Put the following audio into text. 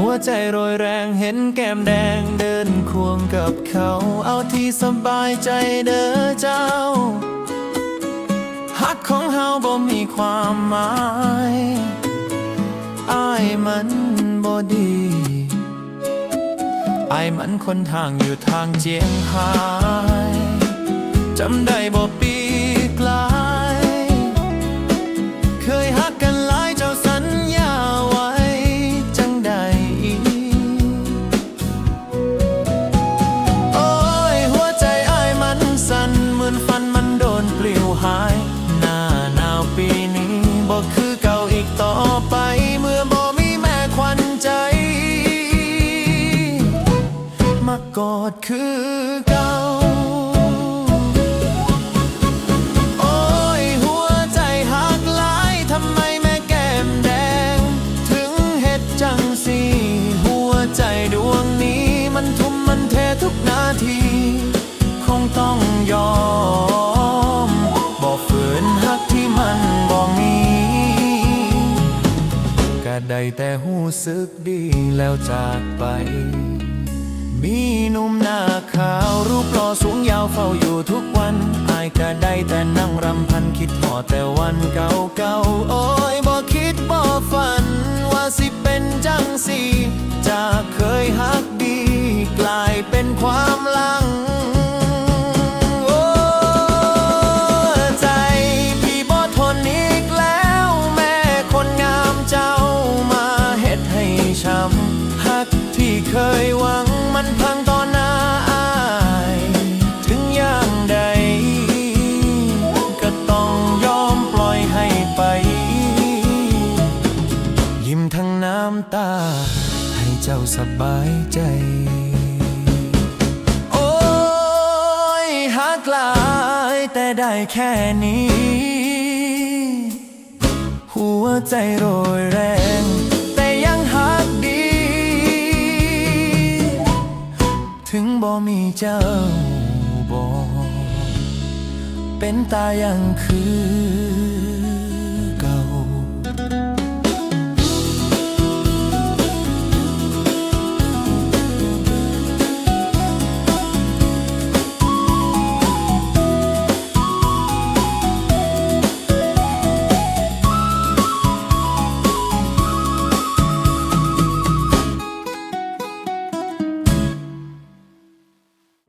ัวใจรอยแรงเห็นแก้มแดงเดินควงกับเขา เอาที่สบายใจเด้อเจ้าฮักของเฮาบ่มีความหมายอายมันบ่ดีอายมันคนทางอยู่ทางเจียงไฮ้จำได้บ่ปี อีกต่อไปเมื่อบ่มีแม่ควันใจ มากอดคือเก่า ได้แต่หูสึกดีแล้วจากไป มีหนุ่มหน้าขาวรูปรอสูงยาวเฝ้าอยู่ทุกวัน อายก็ได้แต่นั่งรำพันคิดพอแต่วันเก่าำตา ให้เจ้าสบายใจ โอ้ยหักหลายแต่ได้แค่นี้ หัวใจโรยแรงแต่ยังหักดี ถึงบ่มีเจ้าบอกเป็นตายังคือ